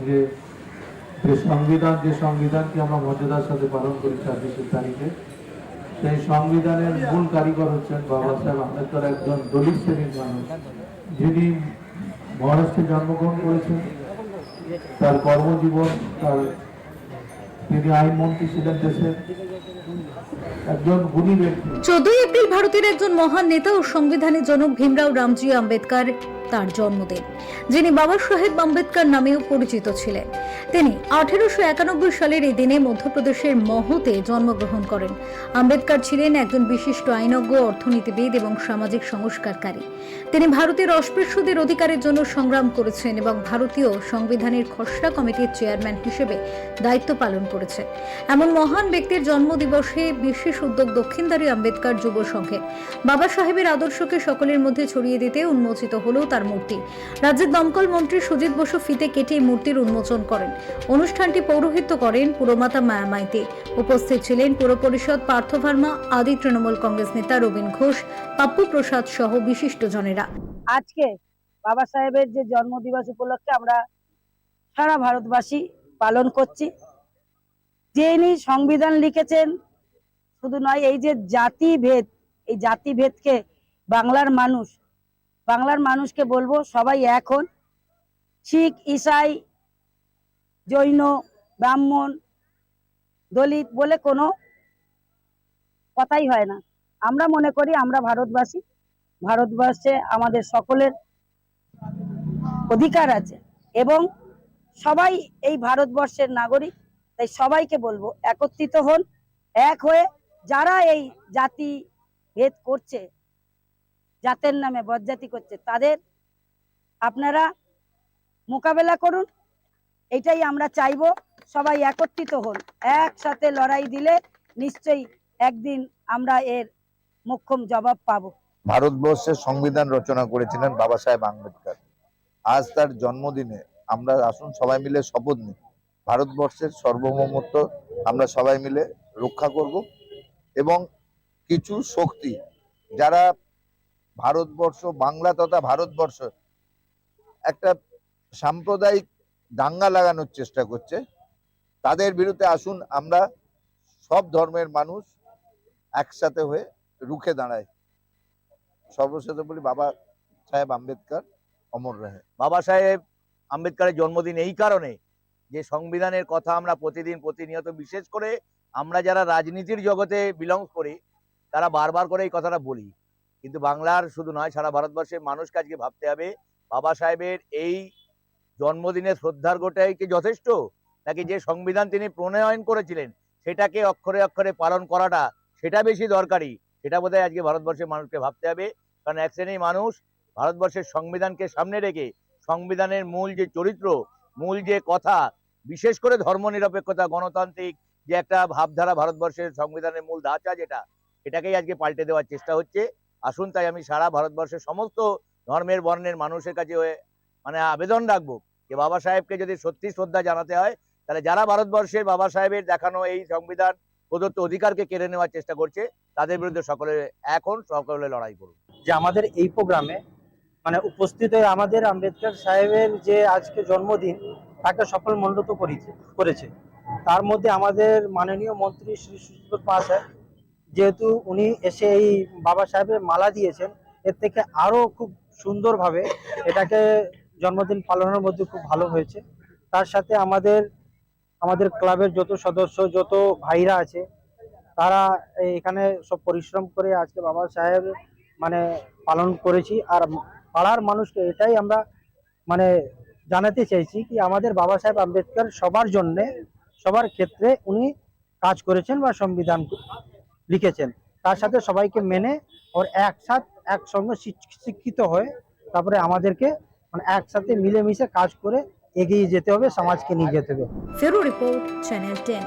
আজকে যে সংবিধান, যে সংবিধানকে আমরা মর্যাদার সাথে পালন করি ছাব্বিশে তারিখে, সেই সংবিধানের মূল কারিগর হচ্ছেন বাবা সাহেব আম্বেদকর, একজন দলিত শ্রেণির মানুষ। যিনি মহারাষ্ট্রে জন্মগ্রহণ করেছেন, তার কর্মজীবন, তার তিনি আইনমন্ত্রী ছিলেন দেশের চোদ্দই এপ্রিল ভারতের একজন মহান নেতা ও সংবিধানের জনক ভীমরাও রামজি আম্বেদকর। তার জন্মদিন, যিনি বাবা সাহেব আম্বেদকর নামেও পরিচিত ছিলেন। তিনি আঠেরোশো একানব্বই সালের এই দিনে মধ্যপ্রদেশের মহতে জন্মগ্রহণ করেন। আম্বেদকর ছিলেন একজন বিশিষ্ট আইনজ্ঞ, অর্থনীতিবিদ এবং সামাজিক সংস্কারকারী। তিনি ভারতের অস্পৃশ্যদের অধিকারের জন্য সংগ্রাম করেছেন এবং ভারতীয় সংবিধানের খসড়া কমিটির চেয়ারম্যান হিসেবে দায়িত্ব পালন করেছেন। এমন মহান ব্যক্তির জন্মদিবসে বিশেষ উদ্যোগ দক্ষিণদারী আম্বেদকর যুব সংঘে বাবা সাহেবের আদর্শকে সকলের মধ্যে ছড়িয়ে দিতে উন্মোচিত হলেও তার মূর্তি। রাজ্যের দমকল মন্ত্রী সুজিত বসু ফিতে কেটে এই মূর্তির উন্মোচন করেন। অনুষ্ঠানটি পৌরোহিত্য করেন পুরমাতা মায়া মাইতি। উপস্থিত ছিলেন পুর পরিষদ পার্থ ভার্মা, আদি তৃণমূল কংগ্রেস নেতা রবীন ঘোষ, পাপ্পু প্রসাদ সহ বিশিষ্ট জনেরা। আজকে বাবা সাহেবের যে জন্মদিবস উপলক্ষে আমরা সারা ভারতবাসী পালন করছি। যিনি সংবিধান লিখেছেন, শুধু নয়, এই যে জাতিভেদ, এই জাতিভেদকে বাংলার মানুষ বাংলার মানুষকে বলব, সবাই এখন শিখ, ইসাই, জৈন, ব্রাহ্মণ, দলিত বলে কোনো কথাই হয় না। আমরা মনে করি আমরা ভারতবাসী। ভারতবর্ষে আমাদের সকলের অধিকার আছে এবং সবাই এই ভারতবর্ষের নাগরিক। তাই সবাইকে বলব, একত্রিত হন, এক হয়ে যারা এই জাতি ভেদ করছে জাতের নামে বজ্জাতি করছে, তাদের আপনারা মোকাবেলা করুন। এটাই আমরা চাইব, সবাই একত্রিত হন। একসাথে লড়াই দিলে নিশ্চয়ই একদিন আমরা এর মোক্ষম জবাব পাব। ভারতবর্ষের সংবিধান রচনা করেছিলেন বাবা সাহেব আম্বেদকর। আজ তার জন্মদিনে আমরা আসুন সবাই মিলে শপথ নিই। ভারতবর্ষের সার্বভৌমত্ব আমরা সবাই মিলে রক্ষা করব এবং কিছু শক্তি যারা ভারতবর্ষ, বাংলা তথা ভারতবর্ষ একটা সাম্প্রদায়িক দাঙ্গা লাগানোর চেষ্টা করছে। তাদের বিরুদ্ধে আসুন, আমরা সব ধর্মের মানুষ একসাথে হয়ে রুখে দাঁড়াই। সর্বশেষে বলি, বাবা সাহেব আম্বেদকর, অমর রহে বাবা সাহেব আম্বেদকরের জন্মদিন এই কারণে যে সংবিধানের কথা আমরা প্রতিদিন প্রতিনিয়ত, বিশেষ করে আমরা যারা রাজনীতির জগতে বিলং করি, তারা বারবার করে এই কথাটা বলি। কিন্তু বাংলার শুধু নয়, সারা ভারতবর্ষের মানুষকে আজকে ভাবতে হবে, বাবা সাহেবের এই জন্মদিনে শ্রদ্ধার গোটাই কি যথেষ্ট? নাকি যে সংবিধান তিনি প্রণয়ন করেছিলেন, সেটাকে অক্ষরে অক্ষরে পালন করাটা সেটা বেশি দরকারি? সেটা বোধহয় আজকে ভারতবর্ষের মানুষকে ভাবতে হবে। কারণ এক শ্রেণির মানুষ ভারতবর্ষের সংবিধানকে সামনে রেখে সংবিধানের মূল যে চরিত্র, মূল যে কথা, বিশেষ করে ধর্মনিরপেক্ষতা, গণতান্ত্রিক যে একটা ভাবধারা ভারতবর্ষের সংবিধানের মূল ধাঁচা যেটা এটাকেই আজকে পাল্টে দেওয়ার চেষ্টা হচ্ছে। আসুন, তাই আমি সারা ভারতবর্ষের সমস্ত ধর্মের, বর্ণের মানুষের কাছে মানে আবেদন রাখব যে বাবা সাহেবকে যদি সত্যি শ্রদ্ধা জানাতে হয়, তাহলে যারা ভারতবর্ষের বাবা সাহেবের দেখানো এই সংবিধান প্রদত্ত অধিকারকে কেড়ে নেওয়ার চেষ্টা করছে, তাদের বিরুদ্ধে সকলে এখন সকলে লড়াই করুন। যে আমাদের এই প্রোগ্রামে মানে উপস্থিত হয়ে আমাদের আম্বেদকর সাহেবের যে আজকে জন্মদিন, তাকে সফল মণ্ডিত করেছে করেছে। তার মধ্যে আমাদের মাননীয় মন্ত্রী শ্রী সুশীল পা সাহেব যেহেতু উনি এসে এই বাবা সাহেবের মালা দিয়েছেন, এর থেকে আরও খুব সুন্দরভাবে এটাকে জন্মদিন পালনের মধ্যে খুব ভালো হয়েছে। তার সাথে আমাদের আমাদের ক্লাবের যত সদস্য, যত ভাইরা আছে, তারা এখানে সব পরিশ্রম করে আজকে বাবা সাহেব মানে পালন করেছি। আর পাড়ার মানুষকে এটাই আমরা মানে জানাতে চাইছি কি আমাদের বাবা সাহেব আম্বেদকর সবার জন্যে, সবার ক্ষেত্রে উনি কাজ করেছেন বা সংবিধান লিখেছেন। তার সাথে সবাইকে মেনে ওর একসাথ একসঙ্গে শিক্ষিত হয়ে তারপরে আমাদেরকে মানে একসাথে মিলেমিশে কাজ করে এগিয়ে যেতে হবে, সমাজকে নিয়ে যেতে হবে। Report, channel ten.